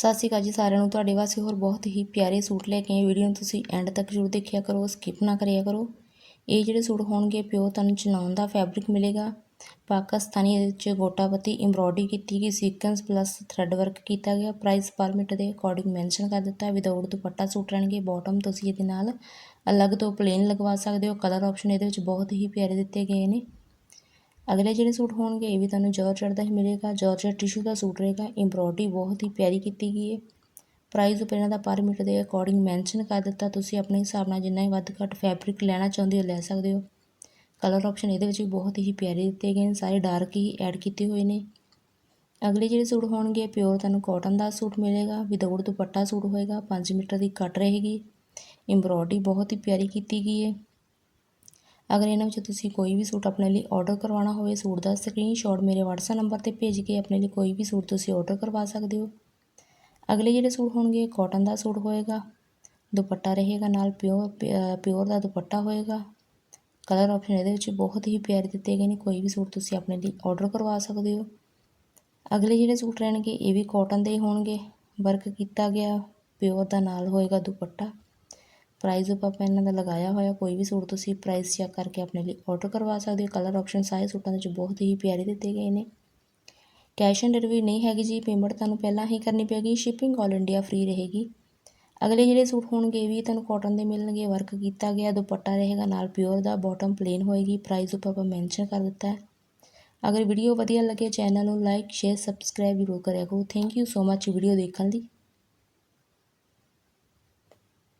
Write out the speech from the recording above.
ਸਤਿ ਸ਼੍ਰੀ ਅਕਾਲ ਜੀ ਸਾਰਿਆਂ ਨੂੰ। ਤੁਹਾਡੇ ਵਾਸਤੇ ਹੋਰ ਬਹੁਤ ਹੀ ਪਿਆਰੇ ਸੂਟ ਲੈ ਕੇ ਆਏ ਵੀਡੀਓ ਨੂੰ ਤੁਸੀਂ ਐਂਡ ਤੱਕ ਜ਼ਰੂਰ ਦੇਖਿਆ ਕਰੋ ਸਕਿਪ ਨਾ ਕਰਿਆ ਕਰੋ। ਇਹ ਜਿਹੜੇ ਸੂਟ ਹੋਣਗੇ ਪਿਓ ਤੁਹਾਨੂੰ ਚਨਾਉਣ ਦਾ ਫੈਬਰਿਕ ਮਿਲੇਗਾ। ਪਾਕਿਸਤਾਨੀ ਇਹਦੇ ਵਿੱਚ ਗੋਟਾਪਤੀ ਐਮਬ੍ਰੋਇਡਰੀ ਕੀਤੀ ਗਈ ਸੀਕੁਐਂਸ ਪਲੱਸ ਥਰੈਡ ਵਰਕ ਕੀਤਾ ਗਿਆ। ਪ੍ਰਾਈਸ ਪਰ ਮੀਟਰ ਦੇ ਅਕੋਰਡਿੰਗ ਮੈਂਸ਼ਨ ਕਰ ਦਿੱਤਾ। ਹੈ ਵਿਦਆਊਟ ਦੁਪੱਟਾ ਸੂਟ ਰਹਿਣਗੇ ਬਾਟਮ ਤੁਸੀਂ ਇਹਦੇ ਨਾਲ ਅਲੱਗ ਤੋਂ ਪਲੇਨ ਲਗਵਾ ਸਕਦੇ ਹੋ। ਕਲਰ ਆਪਸ਼ਨ ਇਹਦੇ ਵਿੱਚ ਬਹੁਤ ਹੀ ਪਿਆਰੇ ਦਿੱਤੇ ਗਏ ਨੇ। ਅਗਲੇ ਜਿਹੜੇ ਸੂਟ ਹੋਣਗੇ, ਇਹ ਵੀ ਤੁਹਾਨੂੰ ਜਾਰਜਟ ਦਾ ਹੀ ਮਿਲੇਗਾ। ਜਾਰਜਟ ਟਿਸ਼ੂ ਦਾ ਸੂਟ ਰਹੇਗਾ। ਐਮਬ੍ਰੋਇਡਰੀ ਬਹੁਤ ਹੀ ਪਿਆਰੀ ਕੀਤੀ ਗਈ ਹੈ। ਪ੍ਰਾਈਸ ਉੱਪਰ ਇਹਨਾਂ ਦਾ ਪਰ ਮੀਟਰ ਦੇ ਅਕੋਰਡਿੰਗ ਮੈਂਸ਼ਨ ਕਰ ਦਿੱਤਾ। ਤੁਸੀਂ ਆਪਣੇ ਹਿਸਾਬ ਨਾਲ ਜਿੰਨਾ ਹੀ ਵੱਧ ਘੱਟ ਫੈਬਰਿਕ ਲੈਣਾ ਚਾਹੁੰਦੇ ਹੋ, ਲੈ ਸਕਦੇ ਹੋ। ਕਲਰ ਆਪਸ਼ਨ ਇਹਦੇ ਵਿੱਚ ਵੀ ਬਹੁਤ ਹੀ ਪਿਆਰੇ ਦਿੱਤੇ ਗਏ ਨੇ। ਸਾਰੇ ਡਾਰਕ ਹੀ ਐਡ ਕੀਤੇ ਹੋਏ ਨੇ। ਅਗਲੇ ਜਿਹੜੇ ਸੂਟ ਹੋਣਗੇ ਪਿਓਰ ਤੁਹਾਨੂੰ ਕਾਟਨ ਦਾ ਸੂਟ ਮਿਲੇਗਾ। ਵਿਦਆਊਟ ਦੁਪੱਟਾ ਸੂਟ ਹੋਏਗਾ। 5 ਮੀਟਰ ਦੀ ਕੱਟ ਰਹੇਗੀ। ਐਮਬ੍ਰੋਇਡਰੀ ਬਹੁਤ ਹੀ ਪਿਆਰੀ ਕੀਤੀ ਗਈ ਹੈ। ਅਗਰ ਇਹਨਾਂ ਵਿੱਚ ਤੁਸੀਂ ਕੋਈ ਵੀ ਸੂਟ ਆਪਣੇ ਲਈ ਆਰਡਰ ਕਰਵਾਉਣਾ ਹੋਵੇ, ਸੂਟ ਦਾ ਸਕਰੀਨਸ਼ਾਟ ਮੇਰੇ WhatsApp ਨੰਬਰ ਤੇ ਭੇਜ ਕੇ ਆਪਣੇ ਲਈ ਕੋਈ ਵੀ ਸੂਟ ਤੁਸੀਂ ਆਰਡਰ ਕਰਵਾ ਸਕਦੇ ਹੋ। ਅਗਲੇ ਜਿਹੜੇ ਸੂਟ ਹੋਣਗੇ ਕਾਟਨ ਦਾ ਸੂਟ ਹੋਏਗਾ, ਦੁਪੱਟਾ ਰਹੇਗਾ ਨਾਲ ਪਿਓਰ ਪਿਓਰ ਦਾ ਦੁਪੱਟਾ ਹੋਏਗਾ। ਕਲਰ ਆਪਸ਼ਨ ਇਹਦੇ ਵਿੱਚ ਬਹੁਤ ਹੀ ਪਿਆਰੇ ਦਿੱਤੇ ਗਏ ਨੇ, ਕੋਈ ਵੀ ਸੂਟ ਤੁਸੀਂ ਆਪਣੇ ਲਈ ਆਰਡਰ ਕਰਵਾ ਸਕਦੇ ਹੋ। ਅਗਲੇ ਜਿਹੜੇ ਸੂਟ ਰਹਿਣਗੇ, ਇਹ ਵੀ ਕਾਟਨ ਦੇ ਹੀ ਹੋਣਗੇ। ਵਰਕ ਕੀਤਾ ਗਿਆ ਪਿਓਰ ਦਾ ਨਾਲ ਹੋਏਗਾ ਦੁਪੱਟਾ। ਪ੍ਰਾਈਜ਼ ਉੱਪਰ ਆਪਾਂ ਇਹਨਾਂ ਦਾ ਲਗਾਇਆ ਹੋਇਆ, ਕੋਈ ਵੀ ਸੂਟ ਤੁਸੀਂ ਪ੍ਰਾਈਸ ਚੈੱਕ ਕਰਕੇ ਆਪਣੇ ਲਈ ਆਰਡਰ ਕਰਵਾ ਸਕਦੇ ਹੋ। ਕਲਰ ਆਪਸ਼ਨ ਸਾਰੇ ਸੂਟਾਂ ਦੇ ਵਿੱਚ ਬਹੁਤ ਹੀ ਪਿਆਰੇ ਦਿੱਤੇ ਗਏ ਨੇ। ਕੈਸ਼ ਔਨ ਡਿਲੀਵਰੀ ਨਹੀਂ ਹੈਗੀ ਜੀ ਪੇਮੈਂਟ ਤੁਹਾਨੂੰ ਪਹਿਲਾਂ ਹੀ ਕਰਨੀ ਪੈਗੀ ਸ਼ਿਪਿੰਗ ਆਲ ਇੰਡੀਆ ਫ੍ਰੀ ਰਹੇਗੀ। ਅਗਲੇ ਜਿਹੜੇ ਸੂਟ ਹੋਣਗੇ ਵੀ ਤੁਹਾਨੂੰ ਕਾਟਨ ਦੇ ਮਿਲਣਗੇ ਵਰਕ ਕੀਤਾ ਗਿਆ, ਦੁਪੱਟਾ ਰਹੇਗਾ, ਨਾਲ ਪਿਓਰ ਦਾ ਬਾਟਮ ਪਲੇਨ ਹੋਏਗੀ ਪ੍ਰਾਈਸ ਉੱਪਰ ਆਪਾਂ ਮੈਂਸ਼ਨ ਕਰ ਦਿੱਤਾ ਹੈ। ਅਗਰ ਵੀਡੀਓ ਵਧੀਆ ਲੱਗੇ ਚੈਨਲ ਨੂੰ ਲਾਈਕ ਸ਼ੇਅਰ ਸਬਸਕ੍ਰਾਈਬ ਜ਼ਰੂਰ ਕਰਿਆ ਕਰੋ। Thank you so much video ਦੇਖਣ ਲਈ।